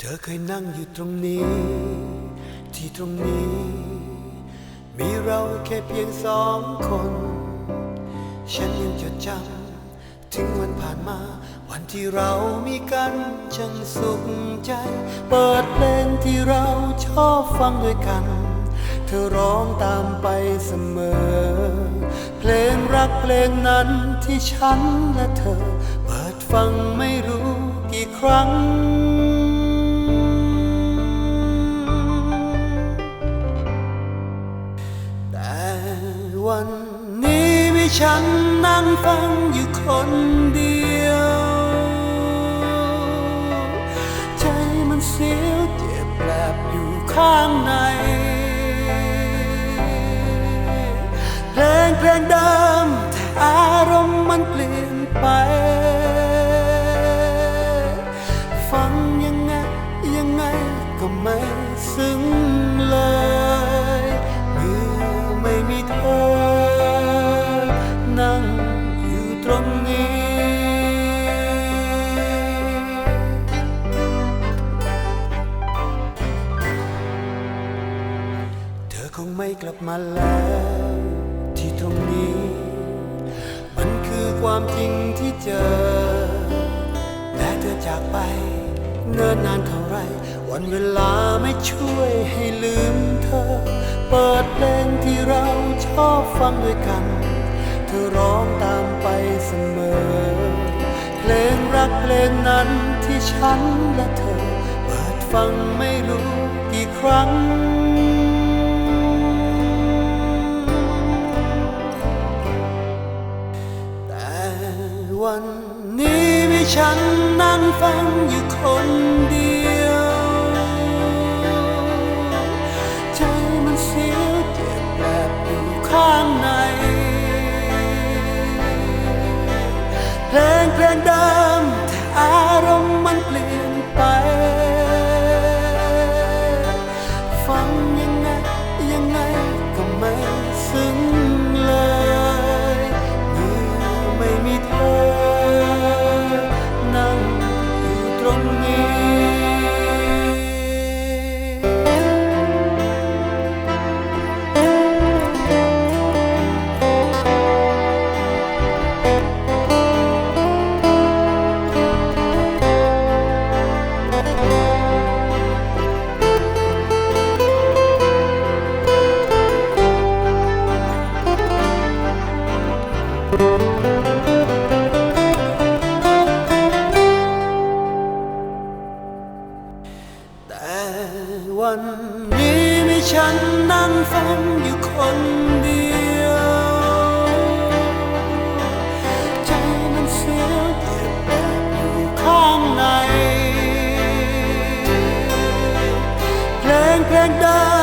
เธอเคยนั่งอยู่ตรงนี้ ที่ตรงนี้ มีเราแค่เพียงสองคน ฉันยังจดจำถึงวันผ่านมา วันที่เรามีกันจังสุขใจ เปิดเพลงที่เราชอบฟังด้วยกัน เธอร้องตามไปเสมอ เพลงรักเพลงนั้นที่ฉันและเธอ เปิดฟังไม่รู้กี่ครั้ง วันนี้มีฉันนั่งฟังอยู่คนเดียว ใจมันเสียวเจ็บแปลบอยู่ข้างใน เพลงเพลงเดิมแต่อารมณ์มันเปลี่ยนไป มาแล้วที่ตรงนี้ มันคือความจริงที่เจอ แต่เธอจากไป เนิ่นนานเท่าไร วันเวลาไม่ช่วยให้ลืมเธอ เปิดเพลงที่เราชอบฟังด้วยกัน เธอร้องตามไปเสมอ เพลงรักเพลงนั้นที่ฉันและเธอ เปิดฟังไม่รู้กี่ครั้ง วันนี้มีฉันนั่งฟังอยู่คนเดียว ใจมันเสียวเจ็บแบบอยู่ข้างใน เพลงเพลงเดิ นนั่งฟังอยู่คนเดียวใจมันเสียวเจ็บแบบอยู่ข้างในเพลงเพลงเดิม